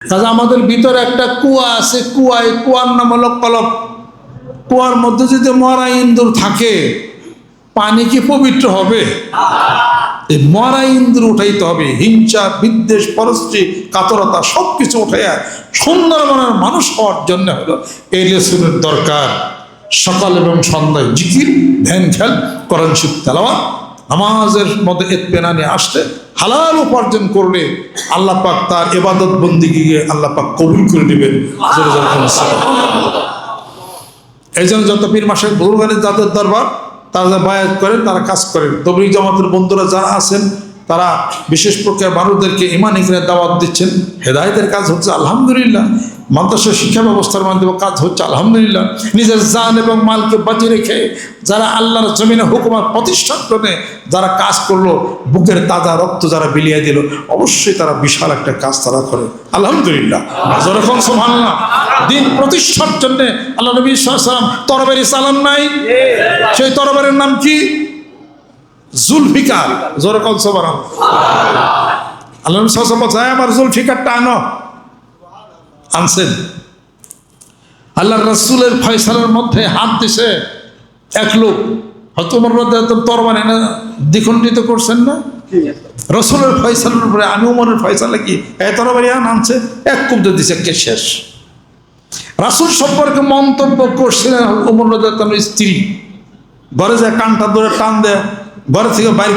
কাজে আমাদের ভিতরে একটা কুয়া আছে কুয়া এই কুয়ার নাম হলো কলব কুয়ার মধ্যে যদি মরা ইন্দুর থাকে, পানি কি পবিত্র হবে? এই মরা ইন্দুর উঠাইতে হবে, হিংসা, বিদ্বেষ, পরশ্রী, কাতরতা সব কিছু উঠাইয়া সুন্দর মনের মানুষ হওয়ার জন্য হলো এই লেসনের দরকার। সকাল এবং সন্ধ্যায় জিকির, ধ্যান খেয়াল করেন শিব তেলাওয়া নামাজের মধ্যে এতপেনানি আসতে হালাল উপার্জন করলে আল্লাহ পাক তার এবাদত বন্দিগিকে আল্লাহ পাক কবুল করে সুবহানাল্লাহ। এই জন্য যত পীর মাসের ভুলগানে যাদের দরবার, তারা বায়াত করেন, তারা কাজ করেন। তবলিগ জামাতের বন্ধুরা যারা আছেন, তারা বিশেষ প্রকার মানুষদেরকে ইমান ইকরে দাওয়াত দিচ্ছেন। হেদায়তের কাজ হচ্ছে আলহামদুলিল্লাহ। মাদ্রাসা শিক্ষা ব্যবস্থার মাধ্যমে কাজ হচ্ছে আলহামদুলিল্লাহ। নিজের জান এবং মালকে বাঁচিয়ে রেখে যারা আল্লাহর জমিনে হুকুমার প্রতিষ্ঠান করে যারা কাজ করল বুকের তাজা রক্ত যারা বিলিয়ে দিল অবশ্যই তারা বিশাল একটা কাজ তারা করে। আলহামদুলিল্লাহ। যেরকম সুবহানাল্লাহ। দিন প্রতিষ্ঠার জন্য আল্লাহ নবী সাল্লাম তরবারি চালান নাই? সেই তরবারের নাম কি? জুলফিকার। যেরকম সবার আল্লাহ নবী "হ্যাঁ, আমার জুলফিকারটা আনো। আনছেন। আল্লাহ রসুলের ফয়সালার মধ্যে হাত দিছে এক লোক। মধ্যে তরবার এনে দ্বিখণ্ডিত করছেন না? রসুলের ফয়সালার উপরে আমি উমরের ফয়সালা কি? এ তরবারি আন আনছে এক কুব্দে দিছে কে শেষ? রাসুল সম্পর্কে মন্তব্য করছিলেন উমর রাজার স্ত্রী। ঘরে যায় কানটা ধরে টান দেয় ঘরে থেকে বাইর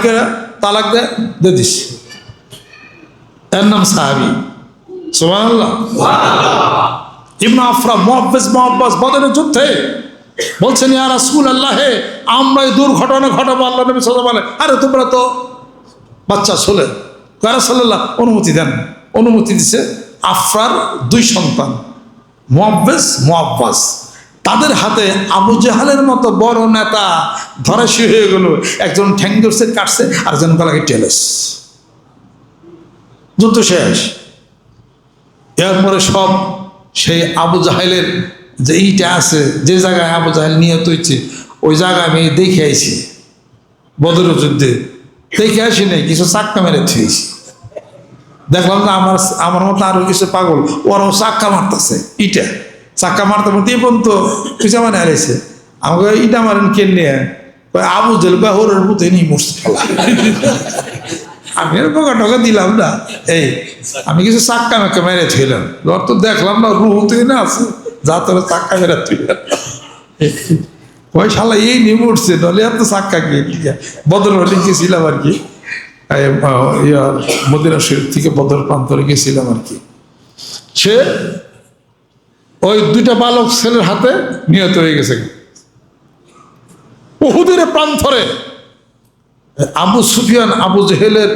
তালাক দেয় দিয়ে দিস এর নাম সাহাবি। আফরা যুদ্ধে বলছেন দুর্ঘটনা বাচ্চা সাল্লাল্লাহ, অনুমতি দেন। অনুমতি দিছে আফরার দুই সন্তান মুহাব্বিস মুহাব্বাস তাদের হাতে আবু জাহালের মতো বড় নেতা ধরাশি হয়ে গেল। একজন ঠ্যাং কাটছে আর একজন গলাকে টেলেস যুদ্ধ শেষ। এরপরে সব সেই আবু জাহেলের যে ইটা আছে, যে জায়গায় আবু জাহেল নিহত হয়েছে, ওই জায়গায় আমি দেখে আইছি, বদর যুদ্ধে। দেখে আসি নাই, কিছু চাক্কা মেরে থুয়েছি দেখলাম না, আমার আমার মতো আরও কিছু পাগল, ওরাও চাক্কা মারতেছে, ইটা। চাক্কা মারতে মারতে এই পর্যন্ত পিছা মানে হারাইছে। আমাকে ইটা মারেন কে নিয়ে? আবু জেল বা হোরের মতো নিয়ে মরছে। আমি আর বোকা টোকা দিলাম না। এই, আমি কিছু চাক্কা মেকে মেরে থইলাম। ওর তো দেখলাম না, রুহু তুই না আছে। যা তোর চাক্কা মেরে তুই ওই শালা এই নিয়ে উঠছে নলে আর তো চাক্কা গিয়ে বদল হলে গেছিলাম আর কি। মদিনা শরীফ থেকে বদর প্রান্তরে গেছিলাম আর কি। সে ওই দুইটা বালক ছেলের হাতে নিহত হয়ে গেছে। বহুদের প্রান্তরে। আবু সুফিয়ান আবু জেহেলের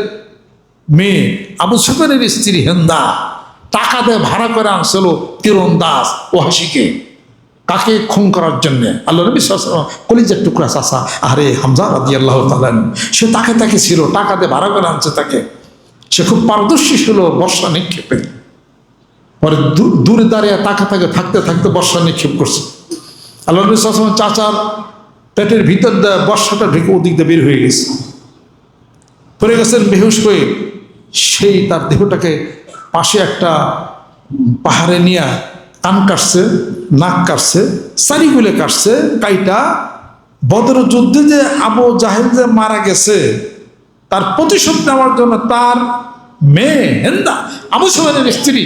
মেয়ে, আবু সুফিয়ানের স্ত্রী হেন্দা, টাকা দিয়ে ভাড়া করে আনছিল তীরন্দাজ ও হাসিকে। কাকে খুন করার জন্য আল্লাহ নবী কলিজার টুকরা চাষা আরে হামজা রাদি আল্লাহ তালেন সে তাকে তাকে ছিল, টাকা দিয়ে ভাড়া করে আনছে তাকে। সে খুব পারদর্শী ছিল, বর্ষা নিক্ষেপে। পরে দূরে দাঁড়িয়ে তাকে তাকে থাকতে থাকতে বর্ষা নিক্ষেপ করছে। আল্লাহ নবী চাচার পেটের ভিতর দিয়ে বর্ষাটা ঢেকে ওদিক দিয়ে বের হয়ে গেছে। পড়ে গেছেন বেহুশ হয়ে, সেই তার দেহটাকে পাশে একটা পাহাড়ে নিয়ে কান কাটছে, নাক কাটছে চারিগুলে কাটছে, কাইটা বদর যুদ্ধে যে আবু জাহেল যে মারা গেছে, তার প্রতিশোধ নেওয়ার জন্য তার মেয়ে হেন্দা, আবু সুবানের স্ত্রী,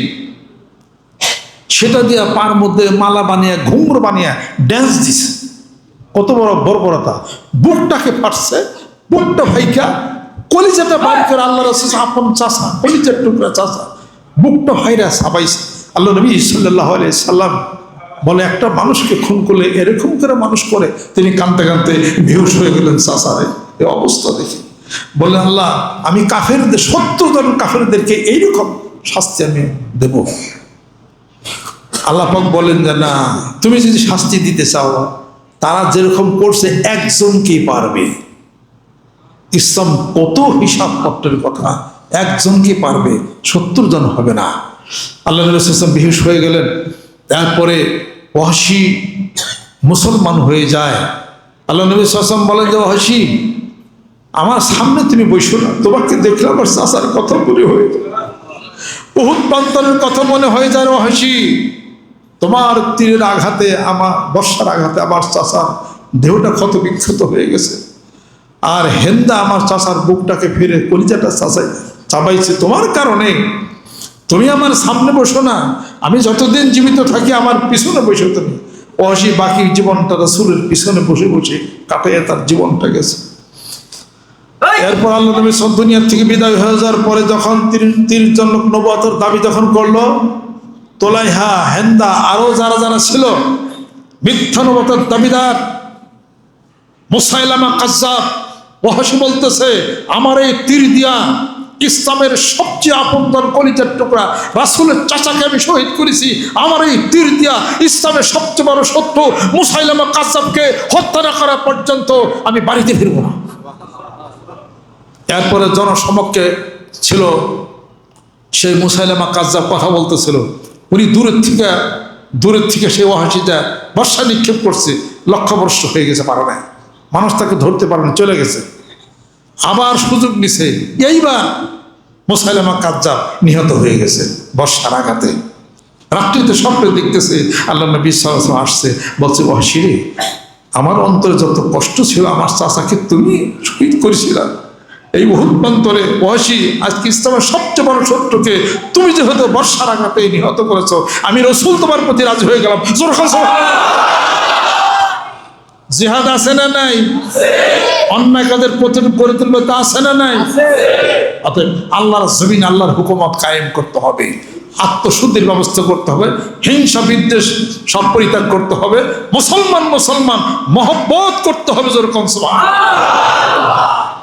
সেটা দিয়ে পার মধ্যে মালা বানিয়ে ঘুমর বানিয়ে ড্যান্স দিছে। কত বড় বর্বরতা। বুকটাকে ফাটছে, বুকটা ভাইকা কলিজাটা বাইর করে আল্লাহ রসুল আপন চাষা কলিজার টুকরা চাষা বুকটা ভাইরা সাবাইছে। আল্লাহ নবী সাল্লাহ সাল্লাম বলে একটা মানুষকে খুন করলে এরকম করে মানুষ করে তিনি কানতে কানতে বেহুশ হয়ে গেলেন চাষারে এই অবস্থা দেখি। বলে আল্লাহ আমি কাফেরদের সত্তর জন কাফেরদেরকে এইরকম শাস্তি আমি দেব। আল্লাপাক বলেন যে না তুমি যদি শাস্তি দিতে চাও তারা যেরকম করছে একজনকেই পারবে? ইসলাম কত হিসাব পত্রের কথা একজনকে পারবে? সত্তর জন হবে না। আল্লাহ ইসলাম বিহুশ হয়ে গেলেন। তারপরে ওয়াসি মুসলমান হয়ে যায়। আল্লাহ নবী সাল্লাম বলেন যে ওয়াসি আমার সামনে তুমি বসো না। তোমাকে দেখলে আমার চাষার কথা মনে হয়ে। উহুদ প্রান্তরের কথা মনে হয়ে যায় ও হাসি তোমার তীরের আঘাতে, আমার বর্ষার আঘাতে আমার চাষার দেহটা ক্ষত বিক্ষত হয়ে গেছে। আর হেন্দা আমার চাষার বুকটাকে ফিরে কলিজাটা চাষাই চাবাইছে তোমার কারণে? তুমি আমার সামনে বসো না। আমি যতদিন জীবিত থাকি আমার পিছনে বসে তুমি। অসি বাকি জীবনটা রসুলের পিছনে বসে বসে কাটাইয়ে তার জীবনটা গেছে। এরপর আল্লাহ নবী সব দুনিয়ার থেকে বিদায় হয়ে যাওয়ার পরে যখন তিরিশ জন লোক নবতর দাবি যখন করল তোলাইহা হেন্দা আরও যারা যারা ছিল মিথ্যা নবতর দাবিদার মুসাইলামা কাজ্জাব ওহাসি বলতেছে, আমার এই তীর দিয়া ইসলামের সবচেয়ে আপনতর কলিজার টুকরা, রাসুলের চাচাকে আমি শহীদ করেছি। আমার এই তীর দিয়া ইসলামের সবচেয়ে বড় শত্রু মুসাইলামা কাজ্জাবকে হত্যা না করা পর্যন্ত আমি বাড়িতে ফিরব না। এরপরে জনসমক্ষে ছিল সেই মুসাইলামা কাজ্জাব কথা বলতেছিল। উনি দূরের থেকে দূরের থেকে সেই ওহাসিটা বর্ষা নিক্ষেপ করছে লক্ষ্যবর্ষ হয়ে গেছে পারে না মানুষ তাকে ধরতে পারে না, চলে গেছে। আবার সুযোগ নিছে। এইবার মুসাইলামা কাজ্জাব নিহত হয়ে গেছে বর্ষার আঘাতে। রাত্রিতে স্বপ্নে দেখতেছে আল্লাহ নবী আলাইহি আসছে, বলছে ওহাসিরে আমার অন্তরে যত কষ্ট ছিল, আমার চাচাকে তুমি শহীদ করেছিলাম এই মুহূর্তান্তরে ওয়াসি আজকে ইসলামের সবচেয়ে বড় শত্রুকে তুমি যেহেতু বর্ষার আঘাতে নিহত করেছ, আমি রসুল তোমার প্রতি রাজি হয়ে গেলাম। জোর জিহাদ আছে না নাই? অন্যায় কাদের প্রতিরোধ করে তুলবে তা আছে না নাই? অতএব আল্লাহর জমিন আল্লাহর হুকুমত কায়েম করতে হবে। আত্মশুদ্ধির ব্যবস্থা করতে হবে। হিংসা বিদ্বেষ সব পরিত্যাগ করতে হবে। মুসলমান মুসলমান মহব্বত করতে হবে যেরকম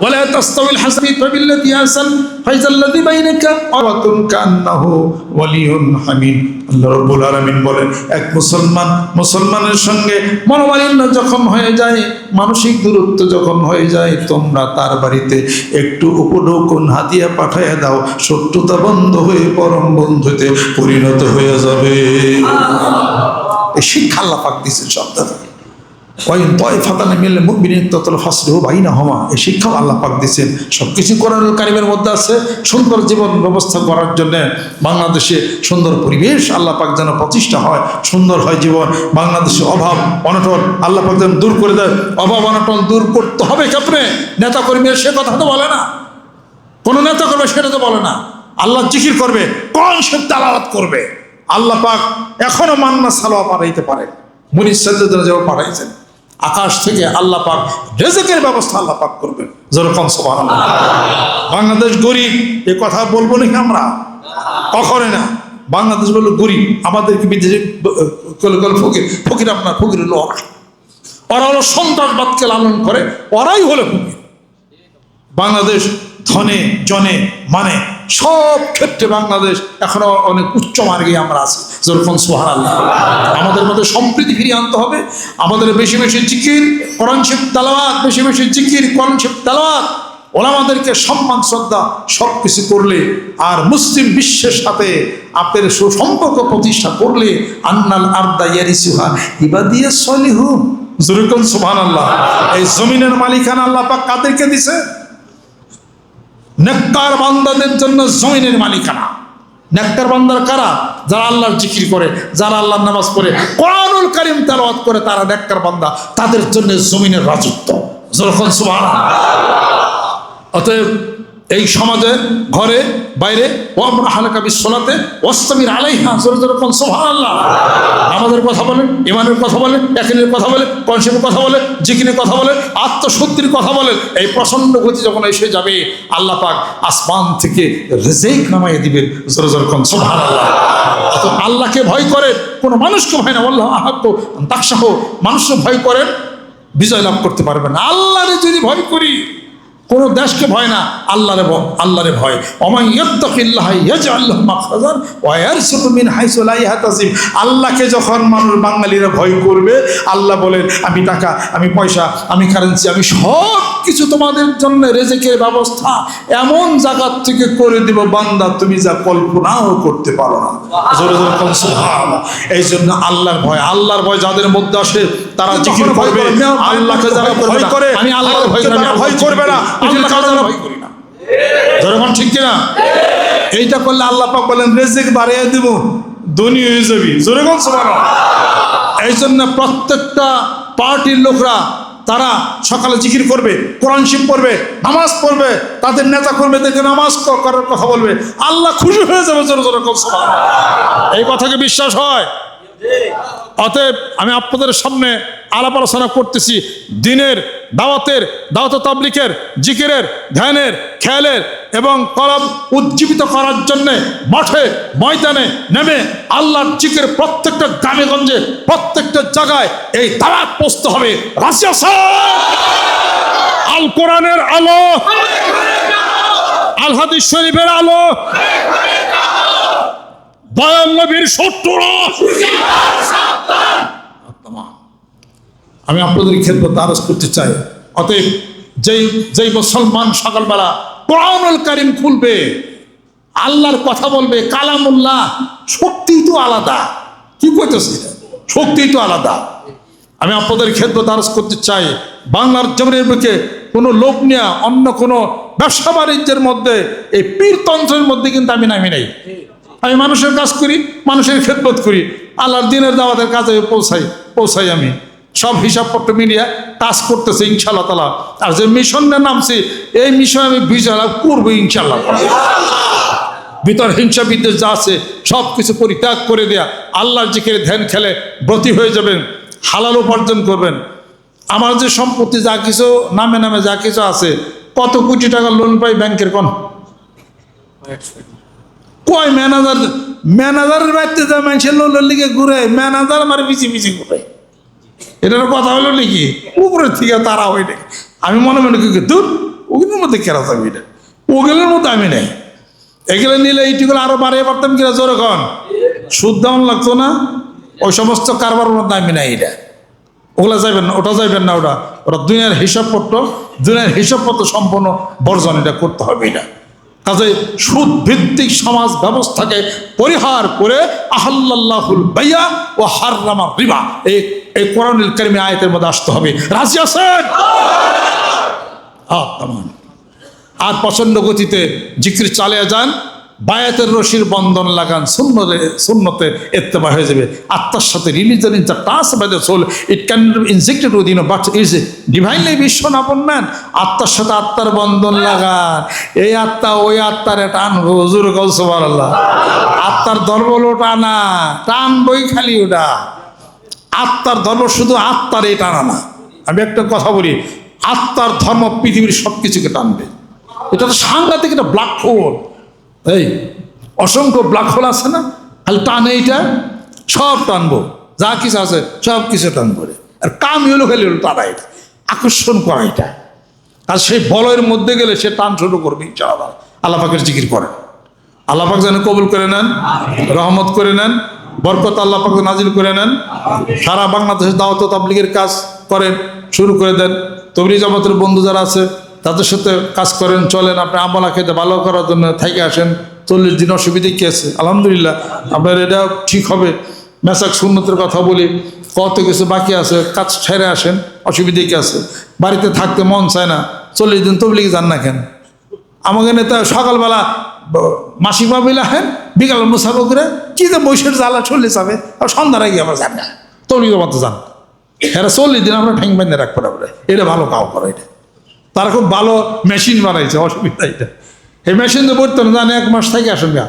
ولا تستوي الحسنة بالتي أحسن فإذا الذي بينك عداوة كأنه ولي حميم আল্লাহ রব্বুল আলামিন বলেন এক মুসলমান মুসলমানের সঙ্গে মনোমালিন্য যখন হয়ে যায় মানসিক দূরত্ব যখন হয়ে যায় তোমরা তার বাড়িতে একটু উপঢৌকন হাতিয়া পাঠাইয়া দাও শত্রুতা বন্ধ হয়ে পরম বন্ধুতে পরিণত হয়ে যাবে এই শিক্ষা আল্লাহ পাক দিয়েছেন ওয়াইন তয় ফাতানে মিললে মুমিনিন ততল ফাসলে ও বাইনা হমা। এই শিক্ষাও আল্লাহ পাক দিয়েছেন সব কিছু করার কারিমের মধ্যে আছে। সুন্দর জীবন ব্যবস্থা করার জন্য বাংলাদেশে সুন্দর পরিবেশ আল্লাহ পাক যেন প্রতিষ্ঠা হয়, সুন্দর হয় জীবন। বাংলাদেশে অভাব, অনটন আল্লাহ পাক যেন দূর করে দেয়। অভাব, অনটন দূর করতে হবে কেপনে নেতা কর্মীর সে কথা তো বলে না। কোনো নেতা করবে সেটা তো বলে না। আল্লাহ জিকির করবে কোন সে তালাওয়াত করবে। আল্লাহ পাক এখনও মান্না সালোয়া পাঠাইতে পারে মুনিশ সাজ্জাদরা যেমন পাঠাইছেন। আকাশ থেকে আল্লাহ পাক রেজেকের ব্যবস্থা আল্লাহ পাক করবেন। যেরকম সবার বাংলাদেশ গরিব, এ কথা বলব নাকি আমরা? কখনো না। বাংলাদেশ বলল গরিব। আমাদেরকে বিদেশে ফকির ফকির আপনার ফকির হলো ওরা ওরা হলো সন্ত্রাসবাদকে লালন করে, ওরাই হলো ফকির। বাংলাদেশ ধনে, জনে মানে সব ক্ষেত্রে বাংলাদেশ এখনও অনেক উচ্চ মার্গে আমরা আছি। যেরকম সোহান আল্লাহ আমাদের মধ্যে সম্প্রীতি ফিরিয়ে আনতে হবে। আমাদের বেশি বেশি জিকির, কোরআন শিব বেশি বেশি জিকির, কোরআন শিব ওলামাদেরকে সম্মান, শ্রদ্ধা সব কিছু করলে আর মুসলিম বিশ্বের সাথে আপনার সুসম্পর্ক প্রতিষ্ঠা করলে আন্নাল আর্দা ইয়ারিসুহা ইবাদিয়া সলিহু যেরকম সুবহান আল্লাহ এই জমিনের মালিকানা আল্লাহ পাক কাদেরকে দিছে? নেককার বান্দাদের জন্য জমিনের মালিকানা। নেককার বান্দার কারা? যারা আল্লাহর জিকির করে, যারা আল্লাহর নামাজ পড়ে, কোরআনুল কারিম তেলাওয়াত করে, তারা নেককার বান্দা। তাদের জন্য জমিনের রাজত্ব। যখন সুবহানাল্লাহ। অতএব এই সমাজে, ঘরে, বাইরে ও আমরা হালকা বিশ্বলাতে আমাদের কথা বলেন ইমানের কথা বলেন একিনের কথা বলে কনসেপের কথা বলে জিকিনের কথা বলে, আত্মশুদ্ধির কথা বলেন এই প্রচণ্ড গতি যখন এসে যাবে, আল্লাহ পাক আসমান থেকে রেজেক নামাইয়ে দিবেন জোরে জোরে তো আল্লাহকে ভয় করে, কোনো মানুষকে ভয় না আল্লাহ আহাক্য দাকসাহ মানুষকে ভয় করেন বিজয় লাভ করতে পারবেন আল্লাহরে যদি ভয় করি কোন দেশকে ভয় না আল্লাহরে ভয় আল্লাহরে ভয়। অমাই ইয়াত্তাকিল্লাহ ইয়াজআল্লাহু মাখরাজান ওয়া ইয়ারসুকু হাইসু লা ইয়াহতাসিব। আল্লাহকে যখন মানুষ বাঙালিরা ভয় করবে আল্লাহ বলেন আমি টাকা আমি পয়সা আমি কারেন্সি আমি সব কিছু তোমাদের জন্য রেজেকের ব্যবস্থা এমন জায়গার থেকে করে দিব বান্দা তুমি যা কল্পনাও করতে পারো না। এই জন্য আল্লাহর ভয় আল্লাহর ভয় যাদের মধ্যে আসে তারা জিকির করবে আল্লাহকে যারা ভয় করে আমি ভয় ভয় করবে না। আল্লাহকে যারা ভয় করি না। জনগণ ঠিক কিনা? এইটা করলে আল্লাহ পাক বলেন, রেজেক বাড়িয়ে দিব, ধনী হয়ে যাবি। জোরে কোন এই জন্য প্রত্যেকটা পার্টির লোকরা, তারা সকালে জিকির করবে, কোরআন শিব পড়বে, নামাজ পড়বে, তাদের নেতা কর্মীদেরকে নামাজ ক- করার কথা বলবে। আল্লাহ খুশি হয়ে যাবে, জোরে জোরে এই কথাকে বিশ্বাস হয়? অতএব আমি আপনাদের সামনে আলাপ আলোচনা করতেছি দিনের, দাওয়াতের, দাওয়াত তাবলিকের, জিকিরের, ধ্যানের, খেয়ালের এবং কলম উজ্জীবিত করার জন্যে মাঠে, ময়দানে নেমে আল্লাহর জিকির প্রত্যেকটা গ্রামে গঞ্জে প্রত্যেকটা জায়গায় এই দাওয়াত পৌঁছতে হবে। রাশিয়া আল কোরআনের আলো, আল হাদিস শরীফের আলো আমি আপনাদের ক্ষেত্রে আরজ করতে চাই। অতএব যেই যেই মুসলমান সকালবেলা কোরআনুল কারিম খুলবে, আল্লাহর কথা বলবে, কালামুল্লাহ শক্তি তো আলাদা। কি কইতেছে? এটা? শক্তি তো আলাদা। আমি আপনাদের ক্ষেত্রে আরজ করতে চাই, বাংলার জমিনের বুকে কোনো লোক নিয়ে অন্য কোনো ব্যবসা বাণিজ্যের মধ্যে, এই পীরতন্ত্রের মধ্যে কিন্তু আমি নামি নাই। আমি মানুষের কাজ করি, মানুষের খেদমত করি, আল্লাহর দিনের দাওয়াতের কাজে পৌঁছাই পৌঁছাই আমি। সব হিসাবপত্র মিলিয়ে কাজ করতেছে ইনশাল্লাহ তালা আর যে মিশনের নামছে, এই মিশন আমি বিজয় লাভ করব ইনশাল্লাহ ভিতর হিংসা বিদ্বেষ যা আছে, সব কিছু পরিত্যাগ করে দেয়া। আল্লাহর জিকিরে ধ্যান খেলে ব্রতী হয়ে যাবেন, হালাল উপার্জন করবেন। আমার যে সম্পত্তি, যা কিছু নামে নামে যা কিছু আছে, কত কোটি টাকা লোন পাই ব্যাংকের কোন? কয় ম্যানেজার? ম্যানেজারের বাড়িতে যা মানুষের লোনের লিগে ঘুরে, ম্যানেজার আমার পিছি পিছি ঘুরে। এটার কথা হলো নাকি? উপরের থেকে তারা হয় আমি মনে মনে কি দূর ওগুলোর মধ্যে কেরা যাবে এটা? ওগুলোর মধ্যে আমি নেই। এগুলো নিলে এইটুকুলো আরও বাড়িয়ে পারতাম কিনা জোরে কন? সুদ দেওয়ান লাগতো না, ওই সমস্ত কারবারের মধ্যে আমি নাই এটা। ওগুলা যাবেন না, ওটা যাইবেন না ওটা। ওটা দুনিয়ার হিসাবপত্র দুনিয়ার হিসাবপত্র সম্পূর্ণ বর্জন এটা করতে হবে এটা। কাজে সুদ ভিত্তিক সমাজ ব্যবস্থাকে পরিহার করে আহল্লাহুল বাইয়া ও হাররামা রিবা। এই এই কোরআনুল কারিমে আয়তের মধ্যে আসতে হবে। রাজি আছেন? আর প্রচণ্ড গতিতে জিক্রি চালিয়ে যান। বায়াতের রশির বন্ধন লাগান শূন্যতে শূন্যতে এত্তেবা হয়ে যাবে। আত্মার সাথে religion in the thus by the soul it can injected within but is divinely বিশ্ব নাপন নেন আত্মার সাথে আত্মার বন্ধন লাগান। এই আত্মা, ওই আত্মারে টানবো হুজুর কলসবার আল্লাহ আত্মার দরবল টানা। টানবই খালি ওটা। আত্মার ধর্ম শুধু আত্মার এই টানা না। আমি একটা কথা বলি, আত্মার ধর্ম পৃথিবীর সব কিছুকে টানবে। এটা তো সাংঘাতিক একটা ব্ল্যাক হোল। এই, অসংখ্য ব্ল্যাক হোল আছে না? খালি টানে এইটা, সব টানবো। যা কিছু আছে, সব কিছু টানবো। আর কাম হলো খালি হলো টানা এটা। আকর্ষণ করা এটা। আর সেই বলয়ের মধ্যে গেলে সে টান শুরু করবে, ইনশাআল্লাহ। আল্লাহ পাকের জিকির করেন। আল্লাহ পাক যেন কবুল করে নেন, রহমত করে নেন, বরকত আল্লাহ পাক নাজিল করে নেন। সারা বাংলাদেশের দাওয়াত তাবলিগের কাজ করেন, শুরু করে দেন। তবরি জামাতের বন্ধু যারা আছে তাদের সাথে কাজ করেন, চলেন, আপনি আমলা খেতে ভালো করার জন্য থেকে আসেন। চল্লিশ দিন অসুবিধে কি আছে? আলহামদুলিল্লাহ, আপনার এটা ঠিক হবে। মেসাক সুন্নতের কথা বলি, কত কিছু বাকি আছে, কাজ ছেড়ে আসেন, অসুবিধে কি আছে? বাড়িতে থাকতে মন চায় না, চল্লিশ দিন তবলিগে যান না কেন? আমাকে নেতা সকালবেলা ব- মাসিমা বিলা হেন বিকাল মুসাফো করে, কি যে বৈশের জ্বালা চল্লিশ যাবে আর সন্ধ্যার আগে আবার যান না। তবলিগ মতো যান। এরা চল্লিশ দিন আমরা ঠ্যাং বেঁধে রাখব না এটা ভালো কাউ করে এটা। তারা খুব ভালো মেশিন বানাইছে, অসুবিধা এটা। এই মেশিন দিয়ে পড়তেন জানে এক মাস থেকে আসেন গা।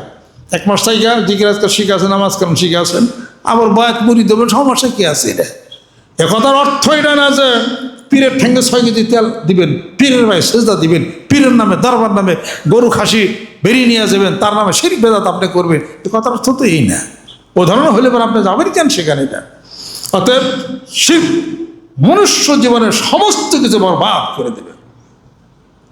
এক মাস থেকে জিকির আজকে শিখে আসেন নামাজ কালাম শিখে আসেন আবার বয়াত মুড়ি দেবেন, সমস্যা কি আছে এটা? এ কথার অর্থ এটা না যে পীরের ঠেঙ্গে ছয় কেজি তেল দিবেন, পীরের ভাই সেজদা দিবেন, পীরের নামে, দরবার নামে গরু খাসি বেরিয়ে নিয়ে যাবেন, তার নামে শিরিক বেদাত আপনি করবেন, এ কথার অর্থ তো এই না। ও ধরনের হলে পরে আপনি যাবেন কেন সেখানে এটা? অতএব শিব মনুষ্য জীবনের সমস্ত কিছু বরবাদ করে দেবে।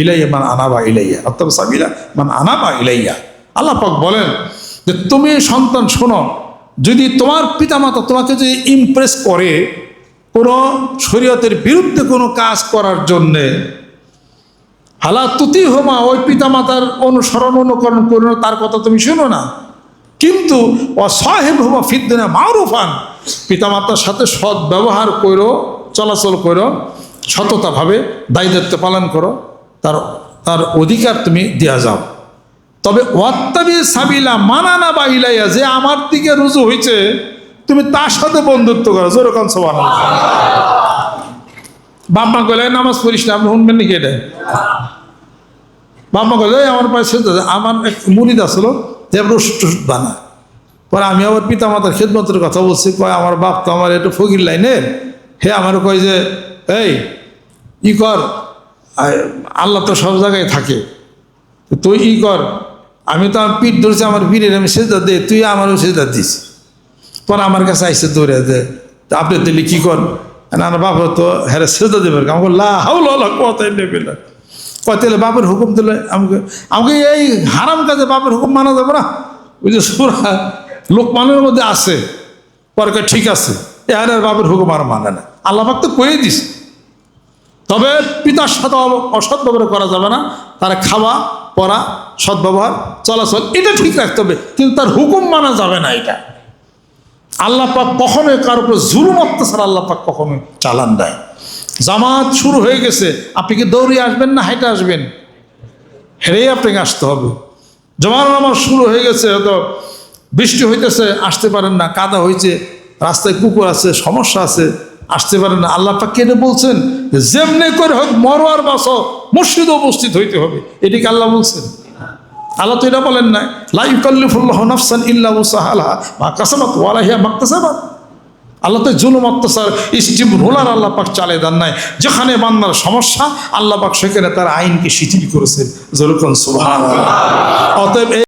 ইলাইয়া মান আনাবা ইলাইয়া। ওয়াত্তাবি সাবিলা মান আনাবা ইলাইয়া। আল্লাহ পাক বলেন যে, তুমি সন্তান, শোনো, যদি তোমার পিতামাতা তোমাকে যদি ইমপ্রেস করে কোনো শরীয়তের বিরুদ্ধে কোনো কাজ করার জন্যে, হালা তুতি হোমা ওই পিতামাতার অনুসরণ, অনুকরণ করো তার কথা তুমি শোনো না। কিন্তু অসহেব হোমা ফিদ্দিনা মারুফান পিতামাতার সাথে সৎ ব্যবহার করো, চলাচল করো, সততাভাবে দায়িত্ব পালন করো। তার তার অধিকার তুমি দেওয়া যাও। তবে ওয়াত্তাবি সাবিলা মানানা বা যে আমার দিকে রুজু হয়েছে তুমি তার সাথে বন্ধুত্ব করো। যেরকম সবান বাম্মা গেলে নামাজ পড়িস না, আপনি শুনবেন নাকি এটা? বাম্মা গেলে আমার পায়ে আমার এক মুরিদ আসলো, যে টোস্ট বানা পরে আমি আবার পিতা মাতার খেদমতের কথা বলছি, কয়, আমার বাপ তো আমার একটু ফকির লাইনের। হে আমার কয় যে, এই, ই কর আল্লাহ তো সব জায়গায় থাকে। তুই ই কর? আমি তো আমার পিঠ ধরছি আমার পীরের আমি সেজদা দে তুই আমারও সেজদা দিস। পরে আমার কাছে আইসে দৌড়ে দে। আপনি দিল্লি কী কর? না বাবা তো হ্যাঁ সেজদা দেবে আমাকে লা হাউল কথাই নেবে তাহলে বাপের হুকুম দিলে আমাকে আমাকে এই হারাম কাজে বাপের হুকুম মানা যাবে না? ওই যে সুরা লোকমানের মধ্যে আছে। পরে কয়, ঠিক আছে। এ আর বাপের হুকুম আর মানে না। আল্লাহ তো কয়ে দিস তবে পিতার সাথে অসৎ ব্যবহার করা যাবে না। তারা খাওয়া, পড়া, সদ্ব্যবহার, চলাচল, এটা ঠিক রাখতে হবে। কিন্তু তার হুকুম মানা যাবে না এটা। আল্লাহ পাক কখনোই কার উপর জুলুম, অত্যাচার আল্লাহ পাক কখনো চালান দেয় জামাত শুরু হয়ে গেছে। আপনি কি দৌড়িয়ে আসবেন না হেঁটে আসবেন? হেরেই আপনাকে আসতে হবে। জমার নামাজ শুরু হয়ে গেছে, হয়তো বৃষ্টি হইতেছে, আসতে পারেন না, কাদা হয়েছে রাস্তায় কুকুর আছে, সমস্যা আছে। আসতে পারেন না। আল্লাহ পাক কেটে বলছেন? যেমনি করে হোক মরোয়ার বাসো মসজিদে উপস্থিত হইতে হবে। এটিকে আল্লাহ বলছেন? আল্লাহ তো এটা বলেন না লাইকাল্লিফুল্লাহ নাফসান ইল্লা কাসাবাত ওয়ালাহিয়া আল্লাহ তো জুলুম, অত্যাচার, স্টিম, রোলার আল্লাহ পাক চালে দেন নাই। যেখানে বান্দার সমস্যা, আল্লাহ পাক সেখানে তার আইনকে শিথিল করেছেন। যেরকম সুবহান অতএব